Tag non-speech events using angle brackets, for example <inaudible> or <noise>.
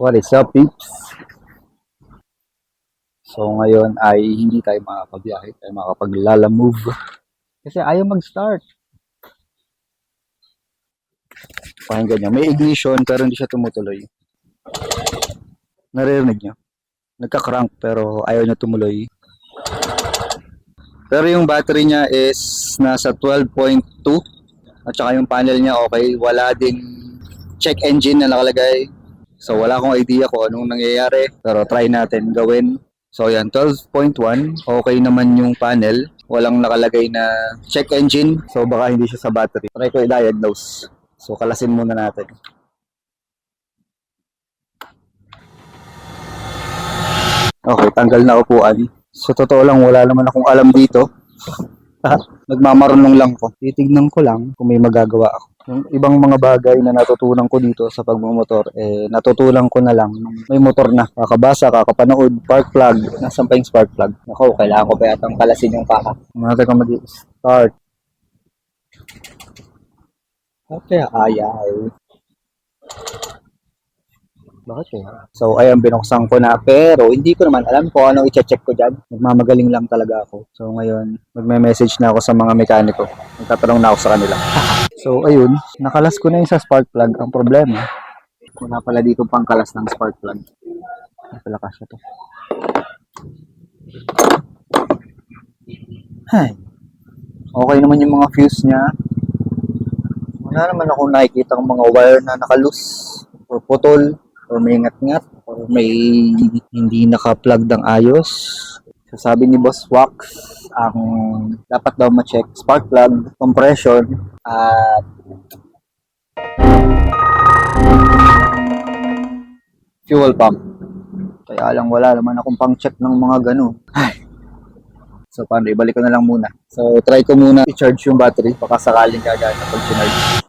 What is up, peeps? So, ngayon ay hindi tayo makakabiyahe, tayo makakapaglala move. Kasi ayaw mag-start. Pakinggan nyo. May ignition pero hindi siya tumutuloy. Naririnig nyo? Nagka-crank pero ayaw niya tumuloy. Pero yung battery niya is nasa 12.2 at saka yung panel niya okay. Wala ding check engine na nakalagay. So wala akong idea kung anong nangyayari. Pero try natin gawin. So yan, 12.1. Okay naman yung panel. Walang nakalagay na check engine. So baka hindi siya sa battery. Try ko i-diagnose. So kalasin muna natin. Okay, tanggal na upuan. So totoo lang, wala naman akong alam dito. Nagmamarunong lang ko. Titignan ko lang kung may magagawa ako. Yung ibang mga bagay na natutunan ko dito sa pagmumotor, eh, natutunan ko na lang may motor na. Kakabasa, kakapanood, spark plug. Nasaan pa yung spark plug? Ako, kailangan ko pa yatang kalasin yung paka. Mga ka mag-start. Okay, ayaw. Bakit kaya? So, ayan, binuksan ko na. Pero, hindi ko naman alam kung ano i-check ko dyan. Nagmamagaling lang talaga ako. So, ngayon, magme-message na ako sa mga mekaniko. Nagtatanong na ako sa kanila. <laughs> so, ayun. Nakalas ko na yung sa spark plug. Ang problema, wala pala dito pang kalas ng spark plug. Pala kasya to? Hay. Okay naman yung mga fuse niya. Wala naman akong nakikita ng mga wire na nakalus or putol or may ngat-ngat or may hindi naka-plug ng ayos. So, sabi ni Boss Wax, ang dapat daw ma-check spark plug, compression, at fuel pump. Kaya lang wala naman akong pang-check ng mga ganun. Ay. So, paano? Ibalik ko na lang muna. So, try ko muna i-charge yung battery. Baka sakaling gagana pag sinarge.